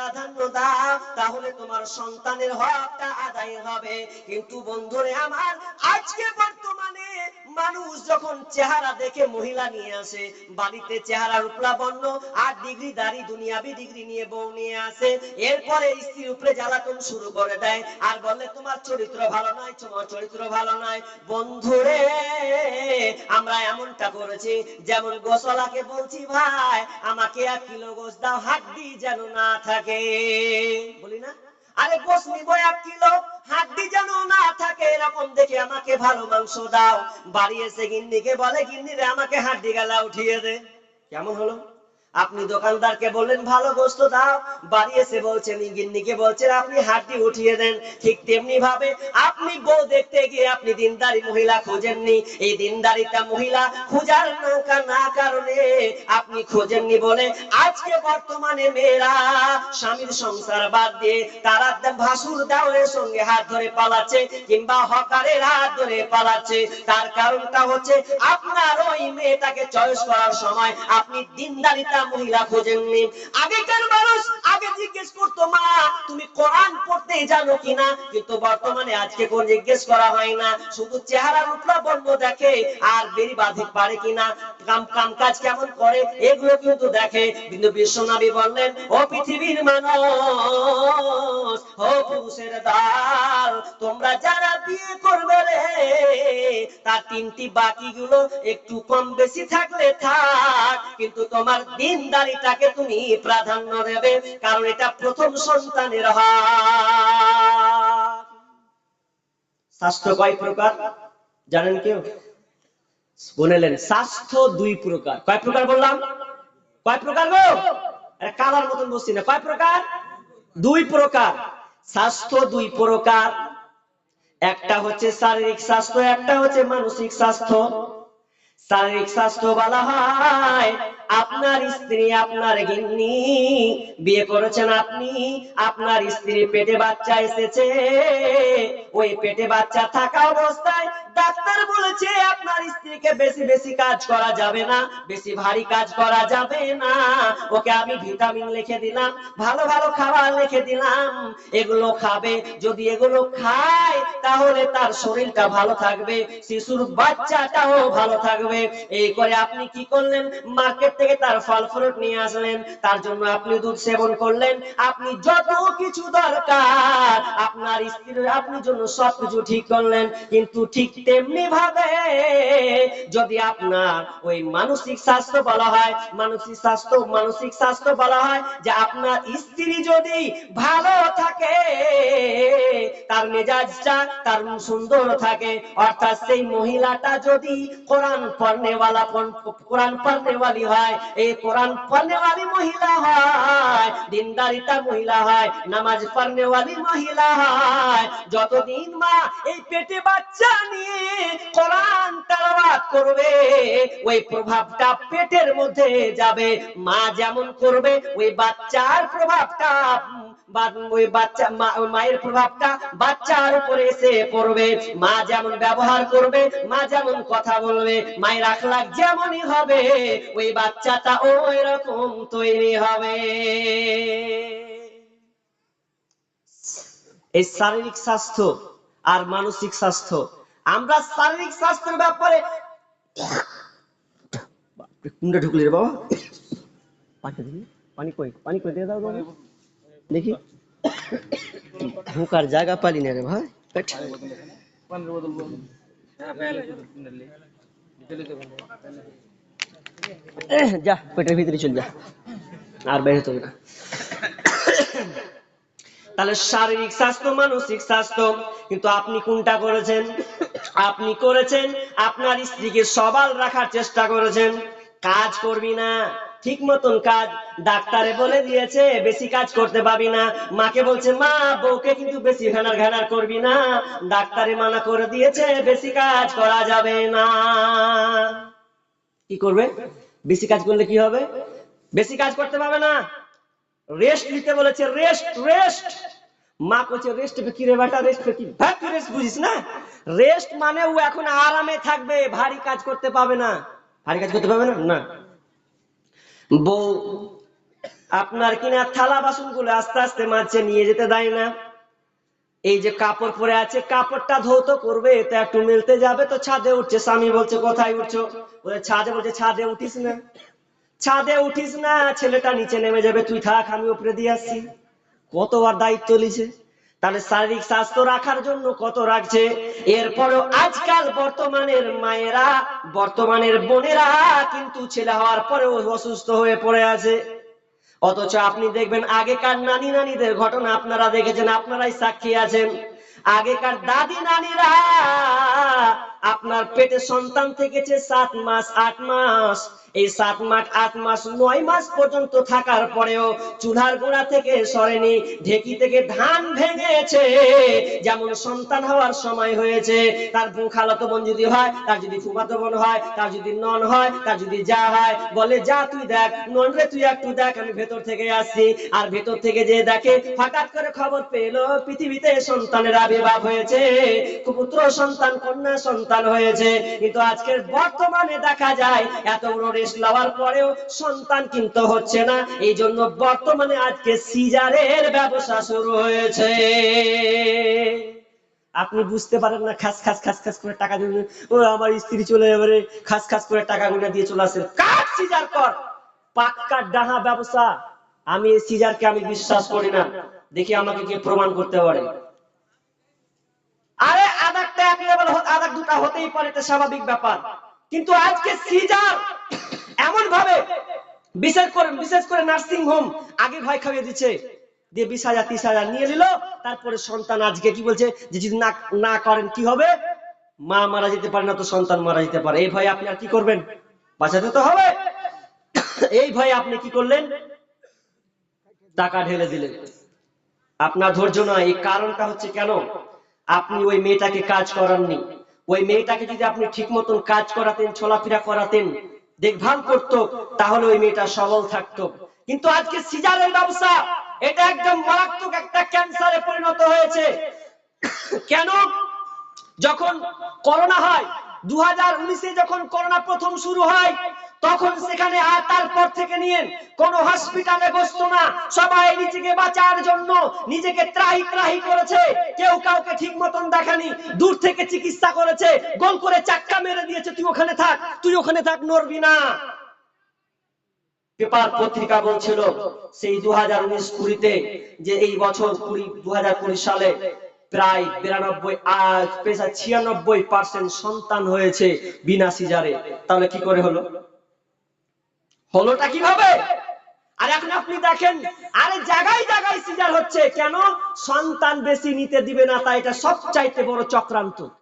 প্রাধান্য দাও তাহলে তোমার সন্তানের হকটা আদায় হবে। কিন্তু বন্ধুরে আমার আজকে মানুষ যখন চেহারা দেখে মহিলা নিয়ে আসে, বাড়িতে চেহারা রূপলাবণ্য, আর ডিগ্রি দাড়ি দুনিয়াবি ডিগ্রি নিয়ে বউ নিয়ে আসে, এরপরে স্ত্রীর উপরে জ্বালাতন শুরু করে দেয়, আর বলে, তোমার চরিত্র ভালো নয়, তোমার চরিত্র ভালো নয়। বন্ধুরে আমরা এমনটা করেছি, যেমন গোসলাকে বলছি, ভাই, আমাকে এক কিলো গোস দাও, হাড্ডি যেন না থাকে। বলি না? আরে গোস নিব কিলো, হাড্ডি যেন না থাকে, এরকম দেখে আমাকে ভালো মাংস দাও। বাড়ি এসে গিন্নিকে বলে, গিন্নি রে, আমাকে হাড্ডি গালা উঠিয়ে দে। কেমন হলো? আপনি দোকানদারকে বললেন, ভালো গোস্ত দাও। বাড়ি এসে বলছেন গিন্নিকে বলছেন, আপনি হাড্ডি উঠিয়ে দেন। ঠিক তেমনি ভাবে আপনি বউ দেখতে গিয়ে আপনি দিনদারি মহিলা খোঁজেননি। এই দিনদারিতা মহিলা খোঁজার নৌকা না কারণে আপনি খোঁজেননি বলে আজকে বর্তমানে মেয়েরা স্বামীর সংসার বাদ দিয়ে তারা ভাসুর দেওয়ারের সঙ্গে হাত ধরে পালাচ্ছে কিংবা হকারের হাত ধরে পালাচ্ছে। তার কারণটা হচ্ছে আপনার ওই মেয়েটাকে চয়েস করার সময় আপনি দিনদারিতা মহিলা খোঁজেননি। আগেকার মানুষ আগে জিজ্ঞেস করতো, মা, তুমি কোরআন পড়তে জানো কিনা? কিন্তু বর্তমানে আজকে কোন জিজ্ঞেস করা হয় না। শুধু চেহারা রূপলা বর্ণ দেখে আর বেরি বাঁধে পারে কিনা, কাম কাম কাজ কেমন করে, এগুলো কিন্তু দেখে। কিন্তু বিশ্বনবী বললেন, ও পৃথিবীর মানুষ পুরুষের দাল। তোমরা যারা বিয়ে করবে রে, তার তিনটি বাকিগুলো একটু কম বেশি থাকলে থাক। কিন্তু তোমার দিনদারিটাকে তুমি প্রাধান্য দেবে, কারণ এটা প্রথম সন্তানের স্বাস্থ্য কয় প্রকার? জানেন কেউ? বলেলেন, স্বাস্থ্য দুই প্রকার। কয় প্রকার বললাম? কয় প্রকার গো? কালার মতন বসছি না। কয় প্রকার? দুই প্রকার। স্বাস্থ্য দুই প্রকার। একটা হচ্ছে শারীরিক স্বাস্থ্য একটা হচ্ছে মানসিক স্বাস্থ্য। শারীরিক স্বাস্থ্য বলা হয়। আপনার স্ত্রী, আপনার গিন্নি বিয়ে করেছেন আপনি, আপনার স্ত্রী পেটে বাচ্চা এসেছে। ওই পেটে বাচ্চা থাকা অবস্থায় ডাক্তার বলেছে, আপনার স্ত্রীকে বেশি বেশি কাজ করা যাবে না, বেশি ভারী কাজ করা যাবে না। ওকে আমি ভিটামিন লিখে দিলাম, ভালো ভালো খাবার লিখে দিলাম। এগুলো খাবে, যদি এগুলো খায়, তাহলে তার শরীরটা ভালো থাকবে, শিশুর বাচ্চাটাও ভালো থাকবে। এই করে আপনি কি করলেন? মার্কেট থেকে তার ফল ফ্রুট নিয়ে আসলেন। তার জন্য আপনি দুধ সেবন করলেন। আপনি যত কিছু দরকার, আপনার স্ত্রীর আপনার জন্য সবকিছু ঠিক করলেন। কিন্তু ঠিক তেমনি ভাবে যদি আপনার ওই মানসিক স্বাস্থ্য বলা হয়, মানসিক স্বাস্থ্য মানসিক স্বাস্থ্য বলা হয় যে আপনার স্ত্রী যদি ভালো থাকে তার মেজাজটা তার সুন্দর থাকে। অর্থাৎ সেই মহিলাটা যদি কোরআন পড়নেওয়ালা কোরআন পড়নেওয়ালি হয় এই কোরআন পড়নেওয়ালি মহিলা হয় দিনদারিতা মহিলা হয়, নামাজ পড়নেওয়ালি মহিলা হয়। যতদিন মা এই পেটে বাচ্চা নিয়ে কোরআন তেলাওয়াত করবে, ওই প্রভাবটা পেটের মধ্যে যাবে। মা যেমন করবে, ওই বাচ্চার প্রভাবটা ওই বাচ্চা মায়ের প্রভাবটা বাচ্চার উপরে এসে পড়বে। মা যেমন ব্যবহার করবে, মা যেমন কথা বলবে, মায়ের আখলাখ যেমনই হবে, ওই বাচ্চাটা ওই রকম তৈরি হবে। এই শারীরিক স্বাস্থ্য আর মানসিক স্বাস্থ্য, আমরা শারীরিক স্বাস্থ্যের ব্যাপারে কোনটা ঢুকলি রে বাবা। পানি কই? পানি কই? দিয়ে দাও দেখি। ঢোকার জায়গা পালি না রে ভাই। যা, পেটের ভিতরে চল যা। আর বের হতে না। তাহলে শারীরিক স্বাস্থ্য, মানসিক স্বাস্থ্য, কিন্তু আপনি কোনটা করেছেন? আপনি করেছেন আপনার স্ত্রীকে সবাল রাখার চেষ্টা করেছেন। কাজ করবি না। ঠিক মতন কাজ ডাক্তারে বলে দিয়েছে, বেশি কাজ করতে পারবি না। মাকে বলছে, মা, বউকে কিন্তু বেশি ঘানার ঘানার করবি না। ডাক্তারে মানা করে দিয়েছে, বেশি কাজ করা যাবে না। কি করবে? বেশি কাজ করলে কি হবে? বেশি কাজ করতে পারবে না। রেস্ট নিতে বলেছে রেস্ট রেস্ট মা কইছে রেস্ট কি রে বেটা রেস্ট কি? ভাগ রেস্ট বুঝিস না? রেস্ট মানে ও এখন আরামে থাকবে, ভারী কাজ করতে পাবে না। ভারী কাজ করতে পাবে না? না। বউ, আপনার কিনা থালা বাসনগুলো আস্তে আস্তে মাঝে নিয়ে যেতে দেয় না। এই যে কাপড় পরে আছে, কাপড়টা ধৌত করবে, এটা একটু মেলতে যাবে তো ছাদে উঠছে। স্বামী বলছে, কোথায় উঠছো? বলে, ছাদে বলছে, ছাদে উঠিস না। ছাদে উঠিস না, ছেলেটা নিচে নেমে যাবে। তুই থাক, আমি উপরে দিয়ে আসছি। কতবার দায়িত্ব লিছে তাহলে শারীরিক স্বাস্থ্য রাখার জন্য কত রাখছে? এরপরও আজকাল বর্তমানের মায়েরা, বর্তমানের বোনেরা কিন্তু ছেলে হওয়ার পরেও অসুস্থ হয়ে পড়ে আছে। অথচ আপনি দেখবেন, আগেকার নানি নানিদের ঘটনা আপনারা দেখেছেন, আপনারাই সাক্ষী আছেন। আগেকার দাদি নানিরা আপনার পেটে সন্তান থেকেছে সাত মাস, আট মাস এই সাত মাস, আট মাস, নয় মাস পর্যন্ত থাকার পরেও চুলার গোড়া থেকে সরেনি, ঢেকি থেকে ধান ভেঙেছে। যেমন সন্তান হওয়ার সময় হয়েছে, তার খালাতো বোন যদি হয়, তার যদি ফুফাতো বোন হয়, তার যদি নন হয়, তার যদি যা হয়, বলে, যা তুই দেখ, নন রে তুই একটু দেখ, আমি ভেতর থেকে আসছি। আর ভেতর থেকে যে দেখে, হঠাৎ করে খবর পেল, পৃথিবীতে সন্তানের আবির্ভাব হয়েছে পুত্র সন্তান, কন্যা সন্তান হয়েছে। কিন্তু আজকের বর্তমানে দেখা যায়, এত বড় রেস্ট লওয়ার পরেও সন্তান কিন্তু হচ্ছে না। এই জন্য বর্তমানে আজকে সিজারের ব্যবসা শুরু হয়েছে। আপনি বুঝতে পারেন না, খাস খাস খাস খাস করে টাকা দিবেন ও, আমার স্ত্রী চলে যাবে খাস খাস করে টাকা গুলো দিয়ে চলে আসে। কাট সিজার কর? পাক্কা ডাহা ব্যবসা। আমি এই সিজারকে আমি বিশ্বাস করি না। দেখি আমাকে কে প্রমাণ করতে পারে। আরে আদারটা এক লেভেল আদার দুটা হতেই পারে, এটা স্বাভাবিক ব্যাপার। কিন্তু আজকে সিজার এমন ভাবে বিশেষ করে বিশেষ করে নার্সিং হোম আগে ভয় খাইয়ে দিচ্ছে। দিয়ে বিশ হাজার, তিরিশ হাজার নিয়ে নিল। তারপরে সন্তান আজকে কি বলছে? যে যদি না না করেন কি হবে? মা মারা যেতে পারে না তো সন্তান মারা যেতে পারে। এই ভয়ে আপনি আর কি করবেন? বাঁচাতে তো হবে। এই ভয়ে আপনি কি করলেন? টাকা ঢেলে দিলেন। আপনার ধৈর্য নয়। এই কারণটা হচ্ছে কেন? আপনি ওই মেয়েটাকে কাজ করাননি। ওই মেয়েটাকে যদি আপনি ঠিক মতন কাজ করাতেন, চলাফেরা করাতেন দেখভাল করত, তাহলে ওই মেয়েটা সবল থাকতো। কিন্তু আজকে সিজারের ব্যবসা, এটা একদম মারাত্মক একটা ক্যান্সারে পরিণত হয়েছে। কেন? যখন করোনা হয় দু হাজার যখন করোনা প্রথম শুরু হয় তখন সেখানে আর তারপর থেকে নিয়ে কোন হসপিটালে বসতো না। সবাই নিজেকে বাঁচার জন্য নিজেকে ত্রাহি ত্রাহি করেছে। কেউ কাউকে ঠিক মতন দেখানি, দূর থেকে চিকিৎসা করেছে, গোল করে চাক্কা মেরে দিয়েছে, তুই ওখানে থাক, তুই ওখানে থাক, নড়বি না। পেপার পত্রিকা বলছিল সেই দু হাজার উনিশ কুড়িতে যে এই বছর কুড়ি দু হাজার কুড়ি সালে প্রায় বিরানব্বই আজ পেশা ছিয়ানব্বই পার্সেন্ট সন্তান হয়েছে বিনা সিজারে। তাহলে কি করে হলো? হলোটা কীভাবে? আর এখন আপনি দেখেন, আরে জায়গায় জায়গায় সিজার হচ্ছে। কেন? সন্তান বেশি নিতে দিবে না, তাই এটা সবচাইতে বড় চক্রান্ত।